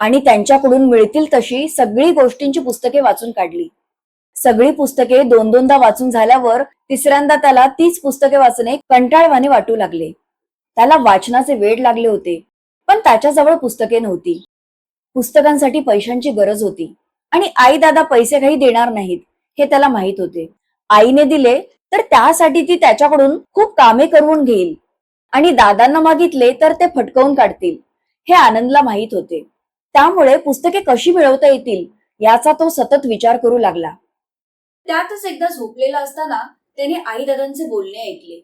आणि त्यांच्याकडून मिळतील तशी सगळी गोष्टींची पुस्तके वाचून काढली. सगळी पुस्तके दोन दोनदा वाचून झाल्यावर तिसऱ्यांदा त्याला तीच पुस्तके वाचणे कंटाळवाने वाटू लागले. त्याला वाचनाचे वेड लागले होते पण त्याच्याजवळ पुस्तके नव्हती. पुस्तकांसाठी पैशांची गरज होती आणि आई दादा पैसे काही देणार नाहीत हे त्याला माहीत होते. आईने दिले तर त्यासाठी ती त्याच्याकडून खूप कामे करून घेईल. आणि दादांना मागितले तर ते फटकवून काढतील हे आनंदला माहीत होते. त्यामुळे पुस्तके कशी मिळवता येतील याचा तो सतत विचार करू लागला. त्यातच एकदा झोपलेला असताना त्याने आई दादांचे बोलणे ऐकले.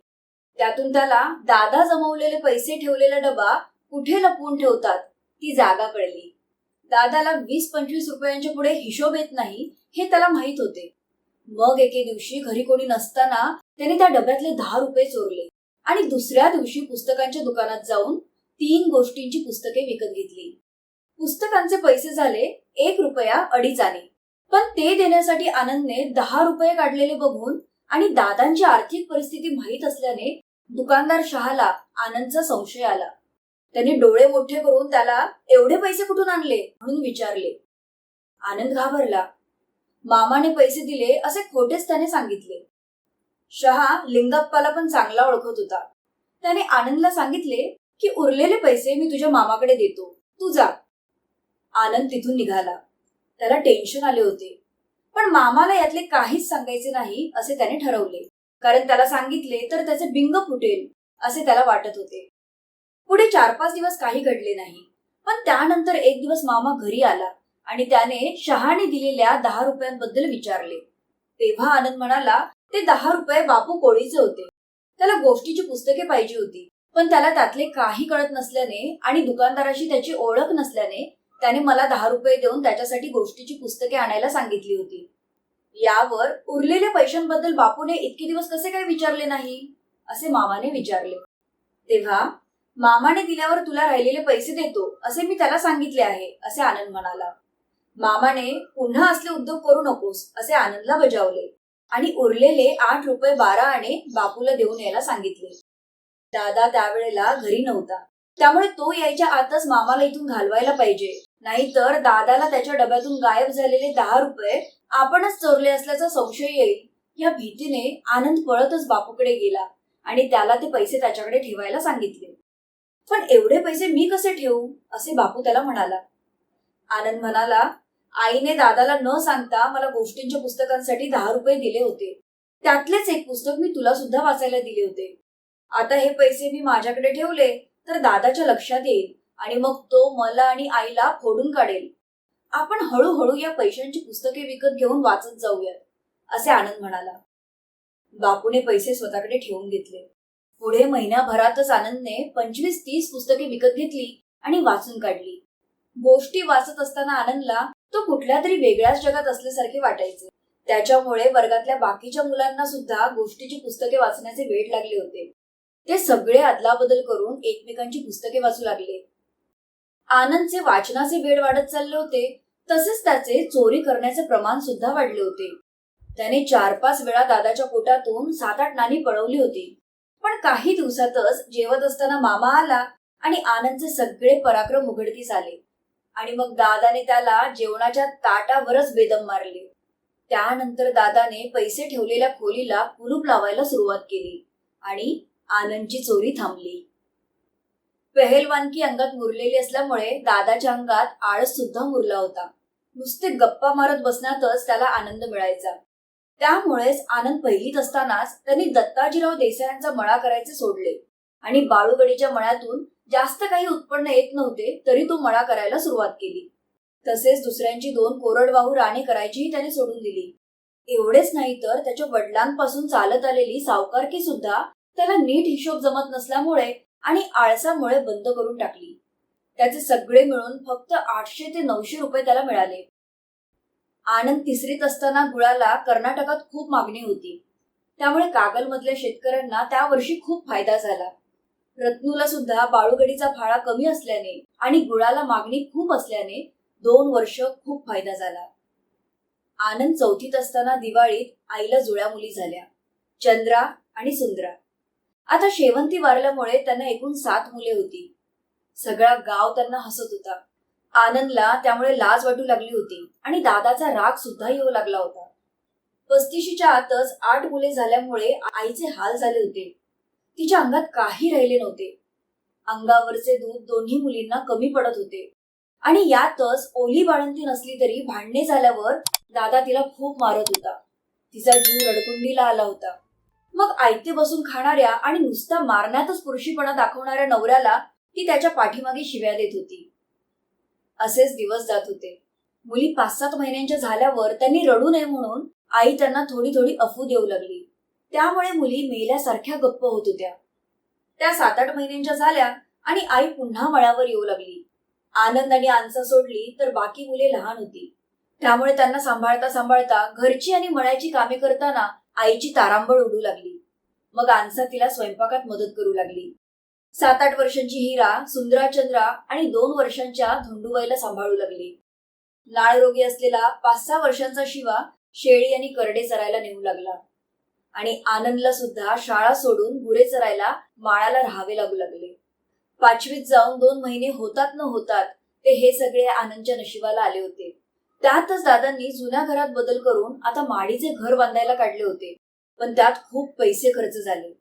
त्यातून त्याला दादा जमवलेले पैसे ठेवलेला डबा कुठे लपवून ठेवतात ती जागा कळली. दादाला वीस पंचवीस रुपयांच्या पुढे हिशोब येत नाही हे त्याला माहीत होते. मग एके दिवशी घरी कोणी नसताना त्याने त्या डब्यातले दहा रुपये चोरले आणि दुसऱ्या दिवशी पुस्तकांच्या दुकानात जाऊन तीन गोष्टींची पुस्तके विकत घेतली. पुस्तकांचे पैसे झाले एक रुपया अडीच आणे पण ते देण्यासाठी आनंदने दहा रुपये काढलेले बघून आणि दादांची आर्थिक परिस्थिती माहीत असल्याने दुकानदार शहाला आनंदचा संशय आला. त्याने डोळे मोठे करून त्याला एवढे पैसे कुठून आणले? म्हणून विचारले. आनंद घाबरला. मामाने पैसे दिले असे खोटेच त्याने सांगितले. शहा लिंगप्पाला पण चांगला ओळखत होता. त्याने आनंदला सांगितले की उरलेले पैसे मी तुझ्या मामाकडे देतो. तू जा. आनंद तिथून निघाला. त्याला टेन्शन आले होते. पण मामाला यातले काहीच सांगायचे नाही असे त्याने ठरवले. कारण त्याला सांगितले तर त्याचे बिंग फुटेल असे त्याला वाटत होते. पुढे चार पाच दिवस काही घडले नाही. पण त्यानंतर एक दिवस मामा घरी आला आणि त्याने शहाने दिलेल्या दहा रुपयांबद्दल विचारले. तेव्हा आनंद म्हणाला ते दहा रुपये बापू कोळीचे होते. त्याला गोष्टीची पुस्तके पाहिजे होती. पण त्याला त्यातले काही कळत नसल्याने आणि दुकानदाराशी त्याची ओळख नसल्याने त्याने मला दहा रुपये देऊन त्याच्यासाठी गोष्टीची पुस्तके आणायला सांगितली होती. यावर उरलेल्या पैशांबद्दल बापूने इतके दिवस कसे काय विचारले नाही? असे मामाने विचारले. तेव्हा मामाने दिल्यावर तुला राहिलेले पैसे देतो असे मी त्याला सांगितले आहे असे आनंद म्हणाला. मामाने पुन्हा असले उद्योग करू नकोस असे आनंदला बजावले. आणि उरलेले आठ रुपये बारा आणे बापूला देऊन यायला सांगितले. दादा त्यावेळेला घरी नव्हता. त्यामुळे तो यायच्या आतच मामाला इथून घालवायला पाहिजे. नाहीतर दादाला त्याच्या डब्यातून गायब झालेले दहा रुपये आपणच चोरले असल्याचा संशय येईल. या भीतीने आनंद पळतच बापूकडे गेला आणि त्याला ते पैसे त्याच्याकडे ठेवायला सांगितले. पण एवढे पैसे मी कसे ठेवू? असे बापू त्याला म्हणाला. आनंद म्हणाला आईने दादाला न सांगता मला गोष्टींच्या पुस्तकांसाठी दहा रुपये दिले होते. त्यातलेच एक पुस्तक मी तुला सुद्धा वाचायला दिले होते. आता हे पैसे मी माझ्याकडे ठेवले. तर दादाच्या लक्षात येईल आणि मग तो मला आणि आईला फोडून काढेल. आपण हळूहळू या पैशांची पुस्तके विकत घेऊन वाचत जाऊयात असे आनंद म्हणाला. बापूने पैसे स्वतःकडे ठेवून घेतले. पुढे महिन्याभरातच आनंदने पंचवीस तीस पुस्तके विकत घेतली आणि वाचून काढली. गोष्टी वाचत असताना आनंदला तो कुठल्या तरी वेगळ्याच जगात असल्यासारखे वाटायचे. त्याच्यामुळे वर्गातल्या बाकीच्या मुलांना सुद्धा गोष्टीची पुस्तके वाचण्याचे वेळ लागले होते. ते सगळे अदलाबदल करून एकमेकांची पुस्तके वाचू लागले. आनंदचे वाचनाचे वेळ वाढत चालले होते तसेच त्याचे चोरी करण्याचे प्रमाण सुद्धा वाढले होते. त्याने चार पाच वेळा दादाच्या पोटातून सात आठ नाणी पळवली होती. पण काही दिवसातच जेवत असताना मामा आला आणि आनंदचे सगळे पराक्रम उघडकीस आले. आणि मग दादाने त्याला जेवणाच्या ताटावरच बेदम मारले. त्यानंतर दादाने पैसे ठेवलेल्या खोलीला कुलूप लावायला सुरुवात केली. आणि आनंदची चोरी थांबली. पहलवानकी अंगात मुरलेली असल्यामुळे दादाच्या अंगात आळस सुद्धा मुरला होता. नुसते गप्पा मारत बसण्यातच त्याला आनंद मिळायचा. त्यामुळेच आनंद पहिलीत असतानाच त्यांनी दत्ताजीराव देसायांचा मळा करायचे सोडले. आणि बाळूगडीच्या मळ्यातून जास्त काही उत्पन्न येत नव्हते तरी तो मळा करायला सुरुवात केली. तसेच दुसऱ्यांची दोन कोरडवाहू राणे करायचीही त्याने सोडून दिली. एवढेच नाही तर त्याच्या वडिलांपासून चालत आलेली सावकारकी सुद्धा त्याला नीट हिशोब जमत नसल्यामुळे आणि आळसामुळे बंद करून टाकली. त्याचे सगळे मिळून फक्त आठशे ते नऊशे रुपये त्याला मिळाले. आनंद तिसरीत असताना गुळाला कर्नाटकात खूप मागणी होती. त्यामुळे कागलमधल्या शेतकऱ्यांना त्या वर्षी खूप फायदा झाला. रत्नूला सुद्धा बाळूगडीचा फाळा कमी असल्याने आणि गुळाला मागणी खूप असल्याने दोन वर्ष खूप फायदा झाला. आनंद चौथीत असताना दिवाळीत आईला जुळ्या मुली झाल्या. चंद्रा आणि सुंदरा. आता शेवंती वारल्यामुळे त्यांना एकूण सात मुले होती. सगळा गाव त्यांना हसत होता. आनंदला त्यामुळे लाज वाटू लागली होती आणि दादाचा राग सुद्धा येऊ लागला होता. पस्तीशीच्या आतच आठ मुले झाल्यामुळे आईचे हाल झाले होते. तिच्या अंगात काही राहिले नव्हते. अंगावरचे दूध दोन्ही मुलींना कमी पडत होते. आणि यातच ओली बाळंती नसली तरी भांडणे झाल्यावर दादा तिला खूप मारत होता. तिचा जीव रडकुंडीला आला होता. मग आयते बसून खाणाऱ्या आणि नुसता मारण्यातच पुरुषीपणा दाखवणाऱ्या नवऱ्याला ती त्याच्या पाठीमागे शिव्या देत होती. असेच दिवस जात होते. मुली पाच सात महिन्यांच्या झाल्यावर त्यांनी रडू नये म्हणून आई त्यांना थोडी थोडी अफू देऊ लागली. त्यामुळे मुली मेल्यासारख्या गप्प होत होत्या. त्या सात आठ महिन्यांच्या झाल्या आणि आई पुन्हा मळावर येऊ लागली. आनंद आणि आनसा सोडली तर बाकी मुले लहान होती. त्यामुळे त्यांना सांभाळता सांभाळता घरची आणि मळ्याची कामे करताना आईची तारांबळ उडू लागली. मग आनसा तिला स्वयंपाकात मदत करू लागली. सात आठ वर्षांची हिरा सुंदराचंद्रा आणि दोन वर्षांच्या धोंडूबाईला सांभाळू लागली. लाळ रोगी असलेला पाच सहा वर्षांचा शिवा शेळी आणि करडे चरायला नेऊ लागला. आणि आनंदला सुद्धा शाळा सोडून गुरे चरायला माळाला राहावे लागू लागले. पाचवीत जाऊन दोन महिने होतात न होतात ते हे सगळे आनंदच्या नशिबाला आले होते. त्यातच दादांनी जुन्या घरात बदल करून आता माडीचे घर बांधायला काढले होते. पण त्यात खूप पैसे खर्च झाले.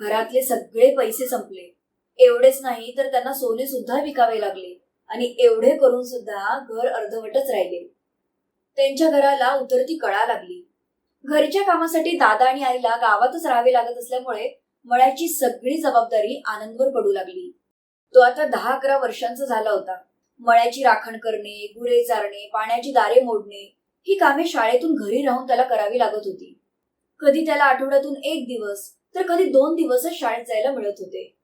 घरातले सगळे पैसे संपले. एवढेच नाही तर त्यांना सोने सुद्धा विकावे लागले आणि एवढे करून सुद्धा घर अर्धवटच राहिले. त्यांच्या घराला उतरती कळा लागली. घरच्या कामासाठी दादा आणि आईला गावातच राहावे लागत असल्यामुळे मळ्याची सगळी जबाबदारी आनंदवर पडू लागली. तो आता दहा अकरा वर्षांचा झाला होता. मळ्याची राखण करणे गुरे चारणे पाण्याची दारे मोडणे ही कामे शाळेतून घरी राहून त्याला करावी लागत होती. कधी त्याला आठवड्यातून एक दिवस तर कधी दोन दिवसच शाळेत जायला मिळत होते.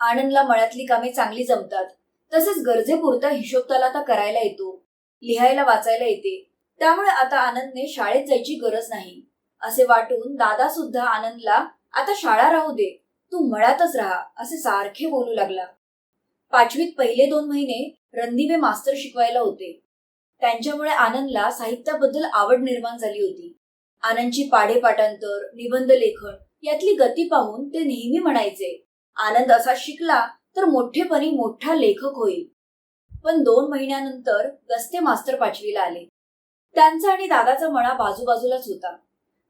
आनंदला मळ्यातली कामे चांगली जमतात. तसेच गरजेपुरता हिशोब त्याला आता करायला येतो लिहायला वाचायला येते. त्यामुळे आता आनंदने शाळेत जायची गरज नाही. असे वाटून दादा सुद्धा आनंदला आता शाळा राहू दे तू मळ्यातच राहा असे सारखे बोलू लागला. पाचवीत पहिले दोन महिने रणदिवे मास्तर शिकवायला होते. त्यांच्यामुळे आनंदला साहित्याबद्दल आवड निर्माण झाली होती. आनंदची पाढेपाठांतर निबंध लेखन यातली गती पाहून ते नेहमी म्हणायचे आनंद असा शिकला तर मोठेपणी मोठा लेखक होईल. पण दोन महिन्यानंतर गस्ते मास्तर पाचवीला आले. त्यांचा आणि दादाचा मळा बाजूबाजूलाच होता.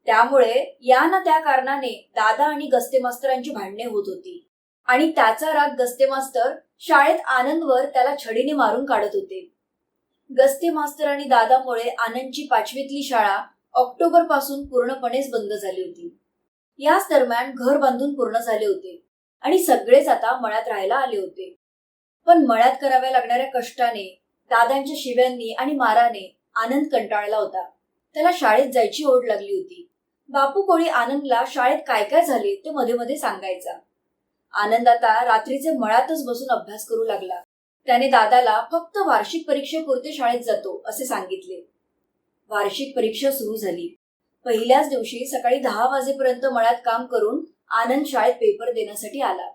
त्यामुळे या ना त्या कारणाने दादा आणि गस्ते मास्तरांची भांडणे होत होती. आणि त्याचा राग गस्ते मास्तर शाळेत आनंदवर त्याला छडीने मारून काढत होते. गस्ते मास्तर आणि दादामुळे आनंदची पाचवीतली शाळा ऑक्टोबरपासून पूर्णपणेच बंद झाली होती. याच दरम्यान घर बांधून पूर्ण झाले होते आणि सगळेच आता मळ्यात राहायला आले होते. पण मळ्यात कराव्या लागणाऱ्या कष्टाने दादांच्या शिव्यांनी आणि माराने आनंद कंटाळला होता. त्याला शाळेत जायची ओढ लागली होती. बापू कोळी आनंदला शाळेत काय काय झाले ते मध्ये मध्ये सांगायचा. आनंद आता रात्रीचे मळ्यातच बसून अभ्यास करू लागला. त्याने दादाला फक्त वार्षिक परीक्षेपुरते शाळेत जातो असे सांगितले. वार्षिक परीक्षा सुरू झाली. पहिल्याच दिवशी सकाळी दहा वाजेपर्यंत मळ्यात काम करून आनंद शाळेत पेपर देण्यासाठी आला.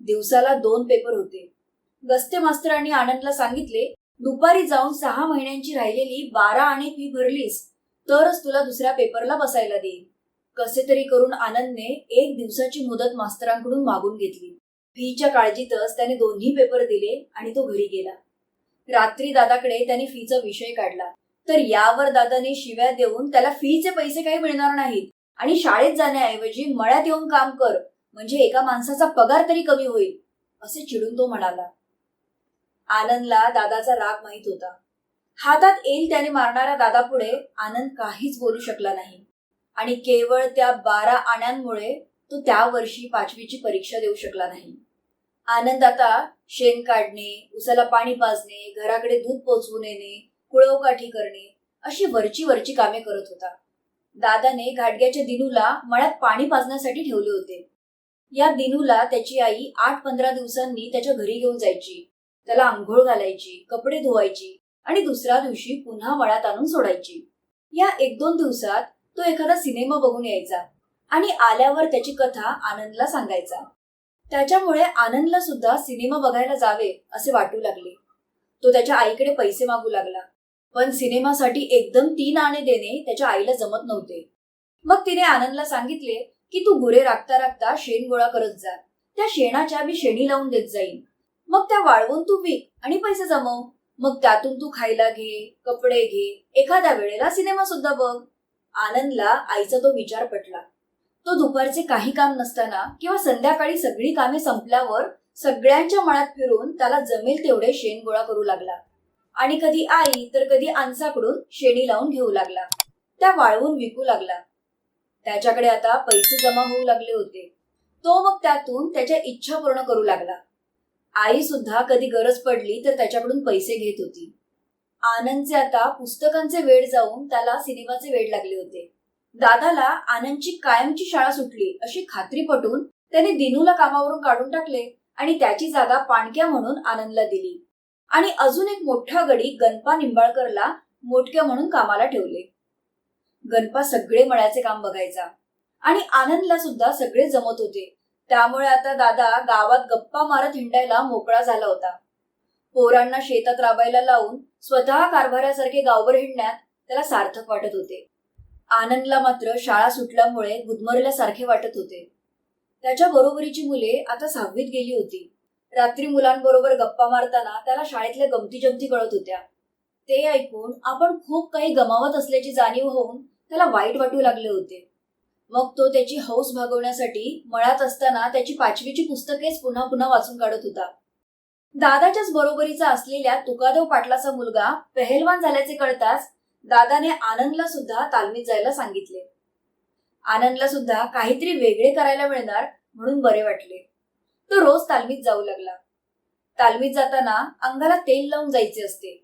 दिवसाला दोन पेपर होते. गस्ते मास्तरांनी आनंदला सांगितले दुपारी जाऊन सहा महिन्यांची राहिलेली बारा आणि फी भरलीस तरच तुला दुसऱ्या पेपरला बसायला देईल कसे तरी करून आनंदने एक दिवसाची मुदत मास्तरांकडून मागून घेतली. फीच्या काळजीतच त्याने दोन्ही पेपर दिले आणि तो घरी गेला. रात्री दादाकडे त्याने फीचा विषय काढला. तर यावर दादाने शिव्या देऊन त्याला फीचे पैसे काही मिळणार नाहीत. आणि शाळेत जाण्याऐवजी मळ्यात येऊन काम कर म्हणजे एका माणसाचा पगार तरी कमी होईल असे चिडून तो म्हणाला. आनंदला दादाचा राग माहीत होता. हातात येईल त्याने मारणाऱ्या दादापुढे आनंद काहीच बोलू शकला नाही. आणि केवळ त्या बारा आण्यांमुळे तो त्या वर्षी पाचवीची परीक्षा देऊ शकला नाही. आनंद आता शेण काढणे उसाला पाणी पाजणे घराकडे दूध पोचवून येणे कुळवकाठी करणे अशी वरची वरची कामे करत होता. दादाने घाटग्याच्या दिनूला मळ्यात पाणी पाजण्यासाठी ठेवले होते. या दिनूला त्याची आई आठ पंधरा दिवसांनी त्याच्या घरी घेऊन जायची. त्याला आंघोळ घालायची कपडे धुवायची आणि दुसऱ्या दिवशी पुन्हा मळ्यात आणून सोडायची. या एक दोन दिवसात तो एखादा सिनेमा बघून यायचा आणि आल्यावर त्याची कथा आनंदला सांगायचा. त्याच्यामुळे आनंदला सुद्धा सिनेमा बघायला जावे असे वाटू लागले. तो त्याच्या आईकडे पैसे मागू लागला. पण सिनेमासाठी एकदम तीन आणे देणे त्याच्या आईला जमत नव्हते. मग तिने आनंदला सांगितले की तू गुरे राखता राखता शेण गोळा करत जा. त्या शेणाच्या मी शेणी लावून देत जाईन. मग त्या वाळवून तू विक आणि पैसे जमव. मग त्यातून तू खायला घे कपडे घे. एखाद्या वेळेला सिनेमा सुद्धा बघ. आनंदला आईचा तो विचार पटला. तो दुपारचे काही काम नसताना किंवा संध्याकाळी सगळी कामे संपल्यावर सगळ्यांच्या मळ्यात फिरून त्याला जमेल तेवढे शेण गोळा करू लागला. आणि कधी आई तर कधी आनसाकडून शेणी लावून घेऊ लागला. त्या वाळवून विकू लागला. त्याच्याकडे आता पैसे जमा होऊ लागले होते. तो मग त्यातून त्याच्या इच्छा पूर्ण करू लागला. आई सुद्धा कधी गरज पडली तर त्याच्याकडून पैसे घेत होती. आनंदचे आता पुस्तकांचे वेळ जाऊन त्याला सिनेमाचे वेळ लागले होते. दादाला आनंदची कायमची शाळा सुटली अशी खात्री पटून त्याने दिनूला कामावरून काढून टाकले आणि त्याची जागा पाणक्या म्हणून आनंदला दिली. आणि अजून एक मोठा गडी गणपा निंबाळकरला मोठक्या म्हणून कामाला ठेवले. गणपा सगळे मळ्याचे काम बघायचा. आणि आनंदला सुद्धा सगळे जमत होते. त्यामुळे आता दादा गावात गप्पा मारत हिंडायला मोकळा झाला होता. पोरांना शेतात राबायला लावून स्वतः कारभारासारखे गावभर हिंडण्यात त्याला सार्थक वाटत होते. आनंदला मात्र शाळा सुटल्यामुळे गुदमरल्यासारखे वाटत होते. त्याच्या बरोबरीची मुले आता सहावीत गेली होती. रात्री मुलांबरोबर गप्पा मारताना त्याला शाळेतल्या गमती जमती कळत होत्या. ते ऐकून आपण खूप काही गमावत असल्याची जाणीव होऊन त्याला वाईट वाटू लागले होते. मग तो त्याची हौस भागवण्यासाठी मळ्यात असताना त्याची पाचवीची पुस्तकेच पुन्हा पुन्हा वाचून काढत होता. दादाच्याच बरोबरीचा असलेल्या तुकादेव पाटलाचा मुलगा पहलवान झाल्याचे कळताच दादाने आनंदला सुद्धा तालमीत जायला सांगितले. आनंदला सुद्धा काहीतरी वेगळे करायला मिळणार म्हणून बरे वाटले. तो रोज तालमीत जाऊ लागला. तालमीत जाताना अंगाला तेल लावून जायचे असते.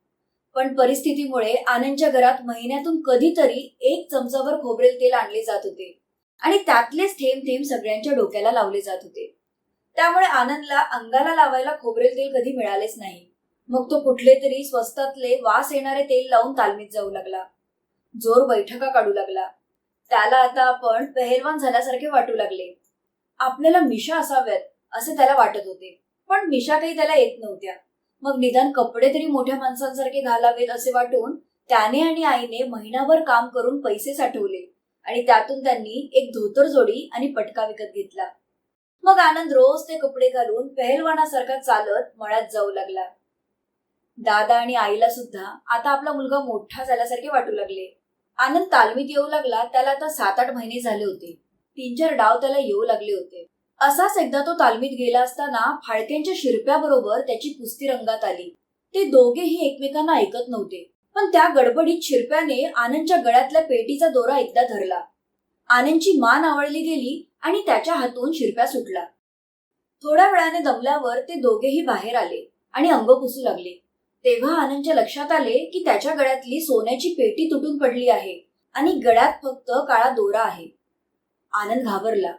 पण परिस्थितीमुळे आनंदच्या घरात महिन्यातून कधीतरी एक चमचाभर खोबरेल तेल आणले जात होते आणि त्यातलेच थेंब थेंब सगळ्यांच्या डोक्याला लावले जात होते. त्यामुळे आनंदला अंगाला लावायला खोबरेल तेल कधी मिळालेच नाही. मग तो कुठले तरी स्वस्तातले वास येणारे तेल लावून तालमीत जाऊ लागला. जोर बैठका काढू लागला. त्याला आता आपण पेहेरवान झाल्यासारखे वाटू लागले. आपल्याला मिशा असाव्यात असे त्याला वाटत होते. पण मिशा काही त्याला येत नव्हत्या. मग निदान कपडे तरी मोठ्या माणसांसारखे घालावेत असे वाटून त्याने आणि आईने महिनाभर काम करून पैसे साठवले आणि त्यातून त्यांनी एक धोतर जोडी आणि पटका विकत घेतला. मग आनंद रोज ते कपडे घालून पहलवानासारखा चालत मळ्यात जाऊ लागला. दादा आणि आईला सुद्धा आता आपला मुलगा मोठा झाल्यासारखे वाटू लागले. आनंद तालमीत येऊ लागला त्याला आता सात आठ महिने झाले होते. तीन चार डाव त्याला येऊ लागले होते. असाच एकदा तो तालमीत गेला असताना फाळक्यांच्या शिरप्याबरोबर त्याची कुस्ती रंगात आली. ते दोघेही एकमेकांना ऐकत नव्हते. पण त्या गडबडीत शिरप्याने आनंदच्या गळ्यातल्या पेटीचा दोरा एकदा धरला. आनंदची मान आवळली गेली आणि त्याच्या हातून शिरप्या सुटला थोड्या वेळाने दमल्यावर ते दोघेही बाहेर आले आणि अंग पुसू लागले. तेव्हा आनंदच्या लक्षात आले की त्याच्या गळ्यातली सोन्याची पेटी तुटून पडली आहे आणि गळ्यात फक्त काळा दोरा आहे. आनंद घाबरला.